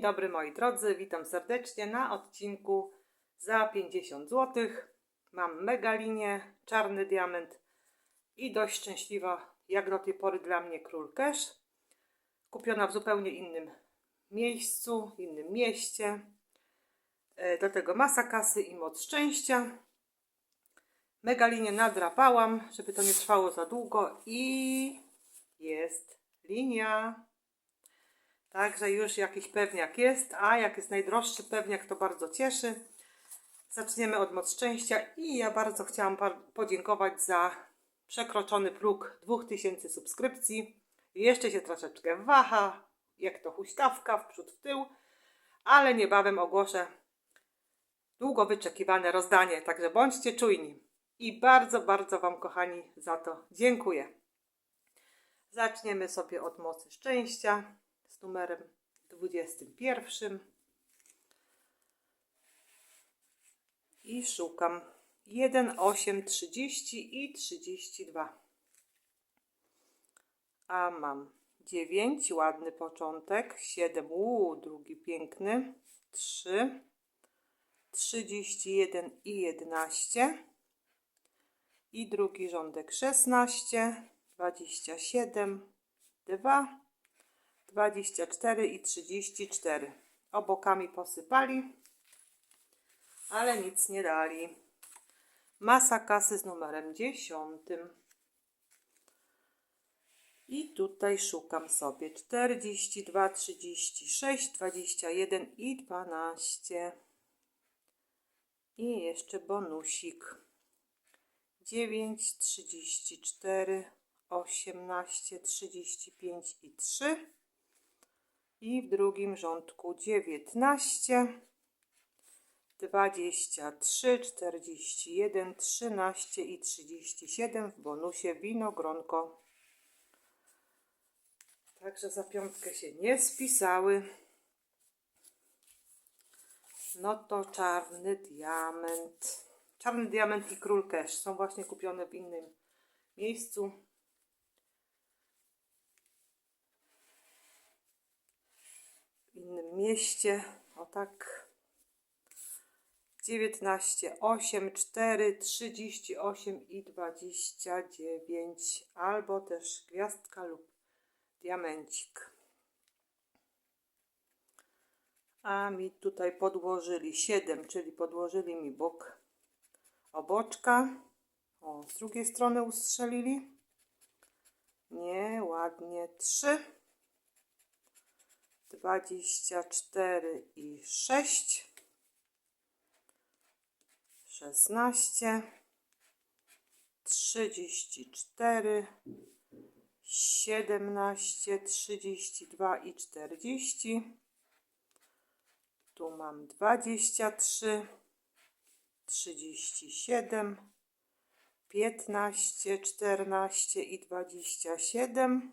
Dzień dobry moi drodzy, witam serdecznie na odcinku za 50 zł. Mam mega linię, czarny diament i dość szczęśliwa jak do tej pory dla mnie król cash. Kupiona w zupełnie innym miejscu, innym mieście. E, Do tego masa kasy i moc szczęścia. Mega linię nadrapałam, żeby to nie trwało za długo i jest linia. Także już jakiś pewniak jest, a jak jest najdroższy pewniak, to bardzo cieszy. Zaczniemy od moc szczęścia i ja bardzo chciałam podziękować za przekroczony próg 2000 subskrypcji. Jeszcze się troszeczkę waha, jak to huśtawka w przód, w tył, ale niebawem ogłoszę długo wyczekiwane rozdanie, także bądźcie czujni. I bardzo, bardzo Wam, kochani, za to dziękuję. Zaczniemy sobie od mocy szczęścia z numerem 21. I szukam. 1, 8, 30 i 32. A mam 9, ładny początek, 7, uuu, drugi piękny, 3, 31 i 11 i drugi rządek 16, 27, 2, 24 i 34. Obokami posypali, ale nic nie dali. Masa kasy z numerem 10. I tutaj szukam sobie 42, 36, 21 i 12. I jeszcze bonusik. 9, 34, 18, 35 i 3. I w drugim rządku 19, 23, 41, 13 i 37. W bonusie winogronko. Także za piątkę się nie spisały. No to czarny diament. Czarny diament i król cash są właśnie kupione w innym miejscu. Innym mieście. O tak. 19, 8, 4, 38 i 29. Albo też gwiazdka lub diamencik. A mi tutaj podłożyli 7, czyli podłożyli mi bok oboczka. O, z drugiej strony ustrzelili. Nie, ładnie. 3, 24 i 6, 16, 34, 17, 32 i 40. Tu mam 23, 37, 15, 14 i 27,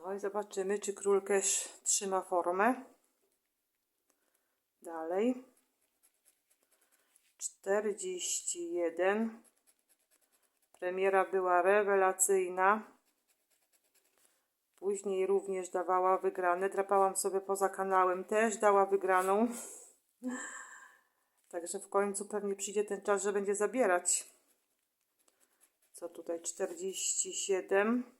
No i zobaczymy, czy król cash trzyma formę. Dalej. 41. Premiera była rewelacyjna. Później również dawała wygrane. Drapałam sobie poza kanałem, też dała wygraną. Także w końcu pewnie przyjdzie ten czas, że będzie zabierać. Co tutaj? 47,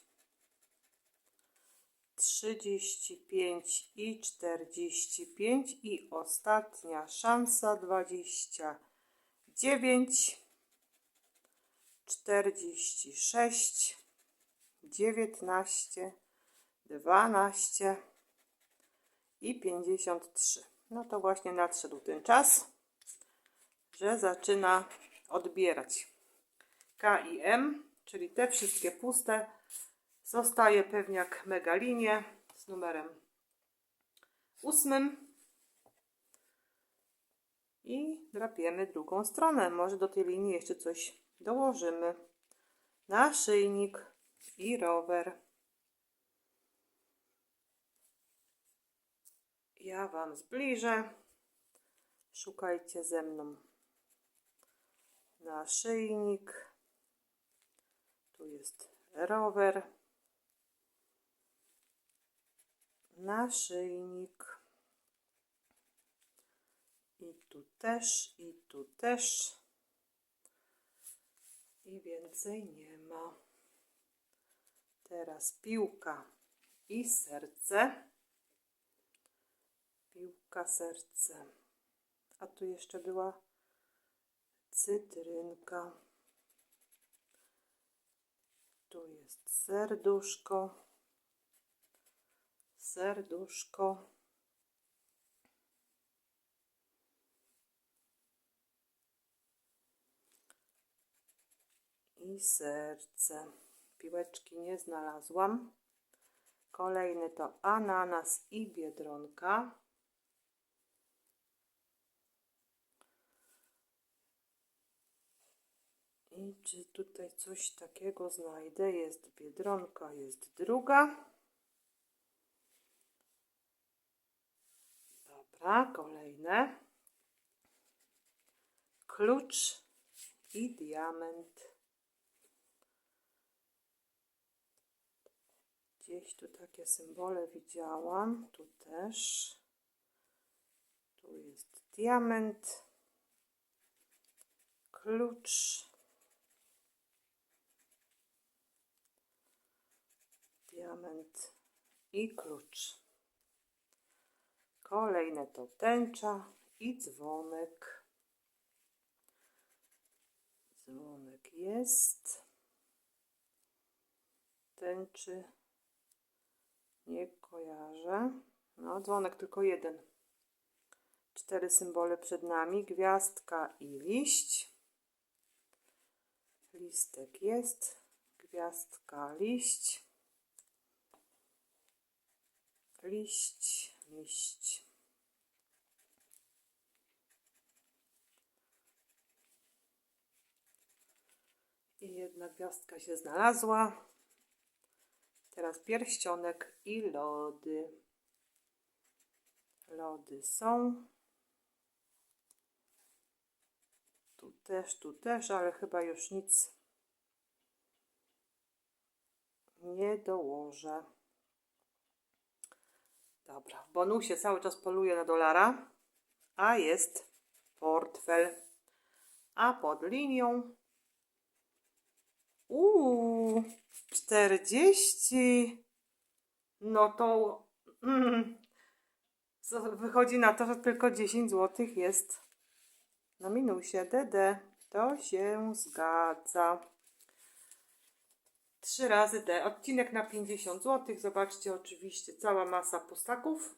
35 i 45 i ostatnia szansa 29 46 19 12 i 53. No to właśnie nadszedł ten czas, że zaczyna odbierać. K i M, czyli te wszystkie puste, zostaje pewniak megalinie z numerem ósmym i drapiemy drugą stronę. Może do tej linii jeszcze coś dołożymy. Naszyjnik i rower. Ja Wam zbliżę. Szukajcie ze mną. Naszyjnik. Tu jest rower. Naszyjnik. I tu też, i tu też. I więcej nie ma. Teraz piłka i serce. Piłka, serce. A tu jeszcze była cytrynka. Tu jest serduszko. Serduszko. I serce. Piłeczki nie znalazłam. Kolejny to ananas i biedronka. I czy tutaj coś takiego znajdę? Jest biedronka, jest druga. Dobra, kolejne. Klucz i diament. Gdzieś tu takie symbole widziałam. Tu też. Tu jest diament. Klucz. Diament i klucz. Kolejne to tęcza i dzwonek. Dzwonek jest. Tęczy nie kojarzę. No, dzwonek tylko jeden. Cztery symbole przed nami. Gwiazdka i liść. Listek jest. Gwiazdka, liść. Liść, liść. I jedna gwiazdka się znalazła. Teraz pierścionek i lody. Lody są. Tu też, tu też, ale chyba już nic nie dołożę. Dobra, w bonusie cały czas poluję na dolara, a jest portfel. A pod linią Uuu, 40. No to mm, wychodzi na to, że tylko 10 zł jest na minusie. DD. To się zgadza. 3 razy D. Odcinek na 50 zł. Zobaczcie oczywiście cała masa pustaków.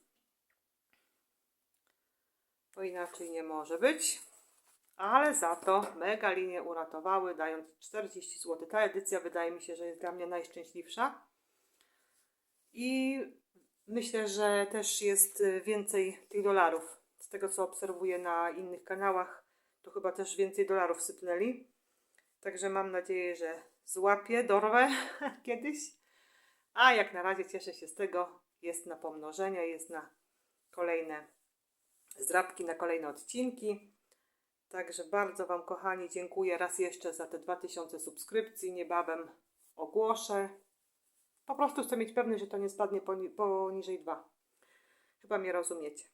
Bo inaczej nie może być ale za to mega linie uratowały, dając 40 zł. Ta edycja wydaje mi się, że jest dla mnie najszczęśliwsza. I myślę, że też jest więcej tych dolarów. Z tego co obserwuję na innych kanałach, to chyba też więcej dolarów sypnęli. Także mam nadzieję, że złapię, dorwę kiedyś. A jak na razie cieszę się z tego. Jest na pomnożenie, jest na kolejne zdrabki, na kolejne odcinki. Także bardzo Wam, kochani, dziękuję raz jeszcze za te 2000 subskrypcji. Niebawem ogłoszę. Po prostu chcę mieć pewność, że to nie spadnie poni poniżej 2. Chyba mnie rozumiecie.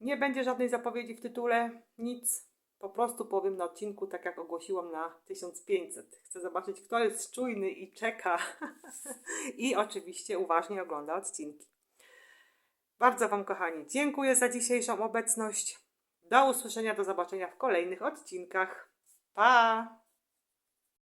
Nie będzie żadnej zapowiedzi w tytule, nic. Po prostu powiem na odcinku, tak jak ogłosiłam na 1500. Chcę zobaczyć, kto jest czujny i czeka. I oczywiście uważnie ogląda odcinki. Bardzo Wam, kochani, dziękuję za dzisiejszą obecność. Do usłyszenia, do zobaczenia w kolejnych odcinkach. Pa!